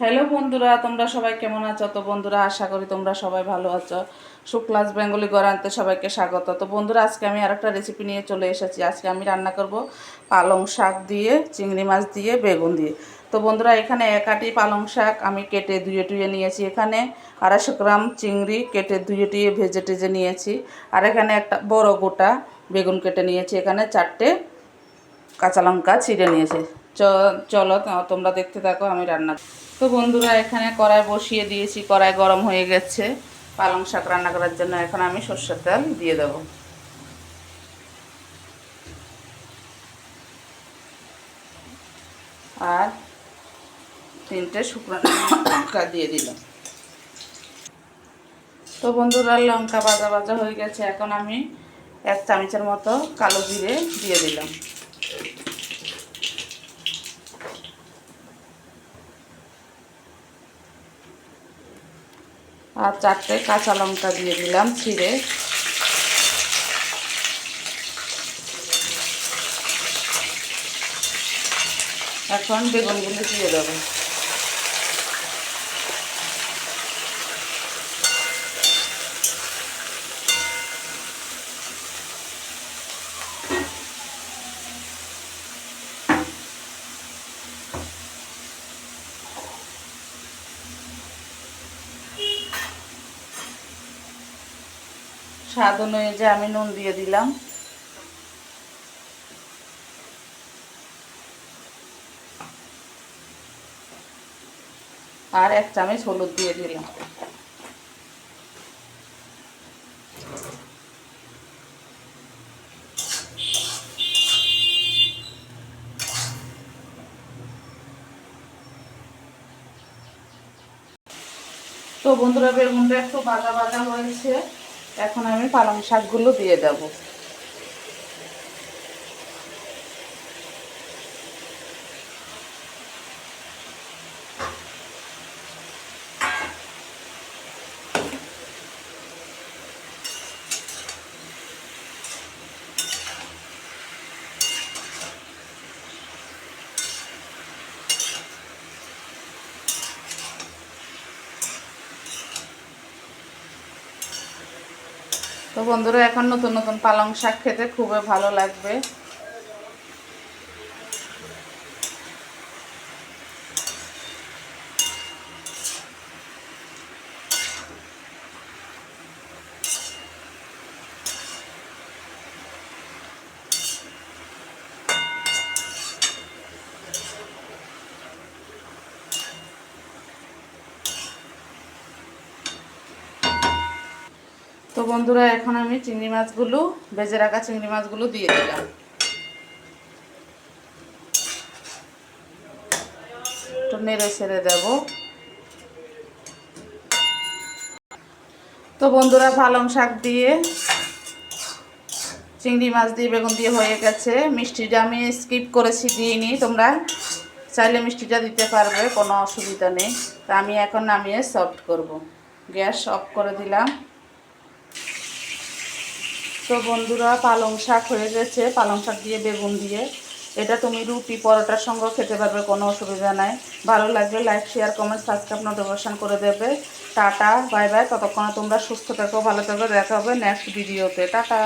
Hello বন্ধুরা, তোমরা সবাই কেমন আছো? তো বন্ধুরা, আশা করি তোমরা সবাই ভালো আছো। শুক্লাস বেঙ্গলি গড়ান্তে সবাইকে স্বাগত। তো বন্ধুরা, আজকে আমি আরেকটা রেসিপি নিয়ে চলে এসেছি। আজকে আমি রান্না করব পালং শাক দিয়ে, চিংড়ি মাছ দিয়ে, বেগুন দিয়ে। তো বন্ধুরা, এখানে এক আটি পালং শাক আমি কেটে ধুয়ে টুয়ে নিয়েছি। এখানে আড়াইশো গ্রাম চিংড়ি কেটে ধুয়ে টুয়ে ভেজে টেজে নিয়েছি। আর এখানে একটা বড় গোটা বেগুন কেটে নিয়েছি। এখানে চারটে কাঁচা লঙ্কা ছিঁড়ে নিয়েছে। চলো তোমরা দেখতে থাকো, আমি রান্না তো বন্ধুরা, এখানে কড়াই বসিয়ে দিয়েছি, কড়াই গরম হয়ে গেছে। পালং শাক রান্না করার জন্য এখন আমি সর্ষের তেল দিয়ে দেবো। আর তিনটে শুকনো লঙ্কা দিয়ে দিলাম। তো বন্ধুরা, লঙ্কা বাজা বাজা হয়ে গেছে। এখন আমি এক চামচের মতো কালো জিরে দিয়ে দিলাম। আর চারটে কাঁচা লঙ্কা দিয়ে দিলাম ছিঁড়ে। এখন বেগুনগুলো দিয়ে দেবো। স্বাদ অনুযায়ী আমি নুন দিয়ে দিলাম। আর এক চামচ হলুদ দিয়ে দিলাম। তো বন্ধুরা, বেগুনটা একটু ভাজা ভাজা হয়েছে। এখন আমি পালং শাকগুলো দিয়ে দেব। তো বন্ধুরা এখন নতুন নতুন পালং শাক খেতে খুবই ভালো লাগবে। তো বন্ধুরা, এখন আমি চিংড়ি মাছগুলো, ভেজে রাখা চিংড়ি মাছগুলো দিয়ে দিলাম। একটু নেড়ে ছেড়ে দেব। তো বন্ধুরা, পালং শাক দিয়ে, চিংড়ি মাছ দিয়ে, বেগুন দিয়ে হয়ে গেছে। মিষ্টিটা আমি স্কিপ করেছি, দিইনি। তোমরা চাইলে মিষ্টিটা দিতে পারবে, কোনো অসুবিধা নেই। তা আমি এখন নামিয়ে সফট করব। গ্যাস অফ করে দিলাম। তো বন্ধুরা পালং শাক হয়ে গেছে। পালং শাক দিয়ে বেগুন দিয়ে। এটা তুমি রুটি, পরোটার সঙ্গেও খেতে পারবে, কোনো অসুবিধা নাই। ভালো লাগবে like share comment subscribe notification করে দেবে। টাটা বাই বাই ততক্ষণে তোমরা সুস্থ থাকো, ভালো থাকো। দেখা হবে নেক্সট ভিডিওতে টাটা।